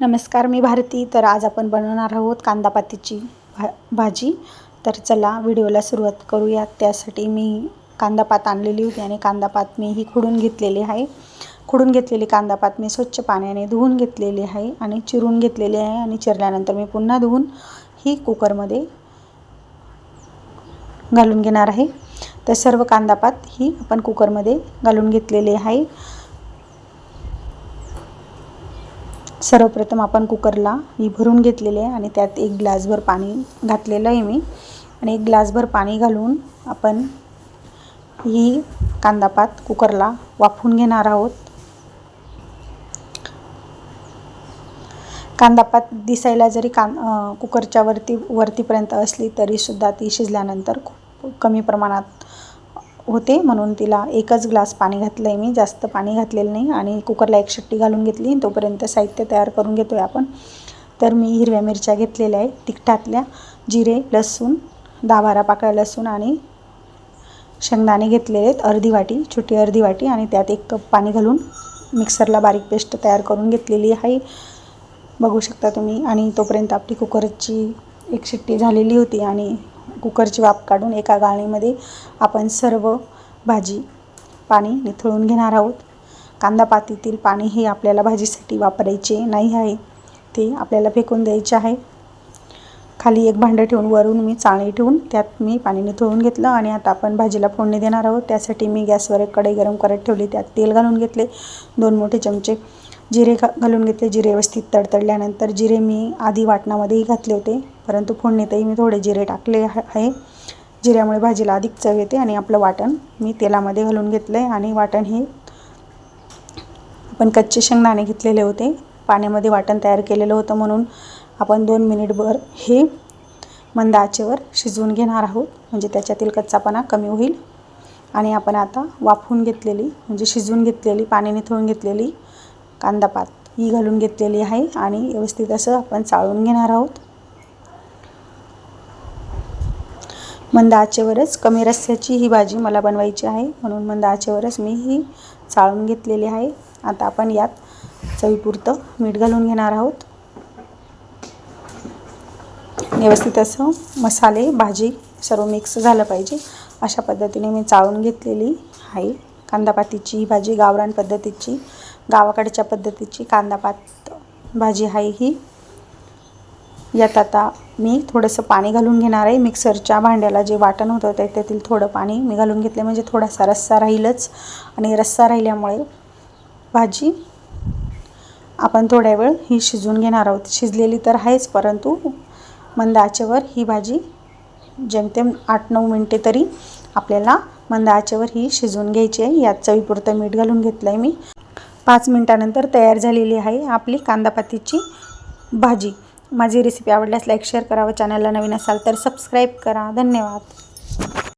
नमस्कार मी भारती. तर आज आपण बनवणार आहोत कांदापातीची भा भाजी. तर चला व्हिडिओला सुरुवात करूयात. त्यासाठी मी कांदापात आणलेली होती आणि कांदापात मी ही खुडून घेतलेली आहे. खुडून घेतलेली कांदापात मी स्वच्छ पाण्याने धुवून घेतलेली आहे आणि चिरून घेतलेली आहे आणि चिरल्यानंतर मी पुन्हा धुवून ही कुकरमध्ये घालून घेणार आहे. तर सर्व कांदापात ही आपण कुकरमध्ये घालून घेतलेली आहे. सर्वप्रथम आपण कुकरला ही भरून घेतलेली आहे आणि त्यात एक ग्लासभर पाणी घातलेलं आहे मी. आणि एक ग्लासभर पाणी घालून आपण ही कांदापात कुकरला वाफून घेणार आहोत. कांदापात दिसायला जरी कां कुकरच्या वरती वरतीपर्यंत असली तरीसुद्धा ती शिजल्यानंतर खूप कमी प्रमाणात होते म्हणून तिला एकच ग्लास पाणी घातलं आहे मी. जास्त पाणी घातलेलं नाही आणि कुकरला एक शिट्टी घालून घेतली तोपर्यंत साहित्य तयार करून घेतो आहे आपण. तर मी हिरव्या मिरच्या घेतलेल्या आहे तिखटातल्या जिरे लसूण दहा बारा पाकळ्या लसूण आणि शेंगदाणे घेतलेले आहेत अर्धी वाटी छोटी अर्धी वाटी आणि त्यात एक कप पाणी घालून मिक्सरला बारीक पेस्ट तयार करून घेतलेली आहे. बघू शकता तुम्ही. आणि तोपर्यंत आपली कुकरची एक शिट्टी झालेली होती आणि कुकरची वाफ काढून एका गाळणीमध्ये आपण सर्व भाजी पाणी निथळून घेणार आहोत. कांदापातीतील पाणी हे आपल्याला भाजीसाठी वापरायचे नाही आहे. ते आपल्याला फेकून द्यायचे आहे. खाली एक भांडं ठेवून वरून मी चाळणी ठेवून त्यात मी पाणी निथळून घेतलं आणि आता आपण भाजीला फोडणी देणार आहोत. त्यासाठी मी गॅसवर एक कढई गरम करत ठेवली. त्यात तेल घालून घेतले. दोन मोठे चमचे जिरे घालून घेतले. जिरे व्यवस्थित तडतडल्यानंतर जिरे मी आधी वाटणामध्येही घातले होते. परंतु फोडणीतही मी थोडे जिरे टाकले आहे. जिऱ्यामुळे भाजीला अधिक चव येते आणि आपलं वाटण मी तेलामध्ये घालून घेतलं आहे आणि वाटण हे आपण कच्चे शेंगदाणे घेतलेले होते. पाण्यामध्ये वाटण तयार केलेलं होतं म्हणून आपण दोन मिनिटभर हे मंद आचेवर शिजवून घेणार आहोत. म्हणजे त्याच्यातील कच्चापणा कमी होईल. आणि आपण आता वाफवून घेतलेली म्हणजे शिजवून घेतलेली पाणी निथळून घेतलेली कांदापात ही घालून घेतलेली आहे आणि व्यवस्थित असं आपण चाळून घेणार आहोत. मंद आचेवरच कमी रस्स्याची ही भाजी मला बनवायची आहे. म्हणून मंद आचेवरच मी ही चाळून घेतलेली आहे. आता आपण यात चवीपुरतं मीठ घालून घेणार आहोत. व्यवस्थित असं मसाले भाजी सर्व मिक्स झालं पाहिजे. अशा पद्धतीने मी चाळून घेतलेली आहे. कांदापातीची ही भाजी गावरान पद्धतीची गावाकडच्या पद्धतीची कांदापात भाजी आहे ही. यात आता मी थोडंसं पाणी घालून घेणार आहे. मिक्सरच्या भांड्याला जे वाटण होतं ते त्यातील थोडं पाणी मी घालून घेतले. म्हणजे थोडासा रस्सा राहीलच. आणि रस्सा राहिल्यामुळे भाजी आपण थोड्या वेळ ही शिजून घेणार आहोत. शिजलेली तर आहेच परंतु मंद आचेवर ही भाजी जेमतेम आठ नऊ मिनटे तरी आपल्याला मंद आचेवर ही शिजवून घ्यायची आहे. यात चवीपुरतं मीठ घालून घेतलं आहे मी. पाच मिनटानंतर तयार झालेली आहे आपली कांदापातीची भाजी. माझी रेसिपी आवडल्यास लाईक शेअर करा व चॅनलला नवीन असाल तर सबस्क्राईब करा. धन्यवाद.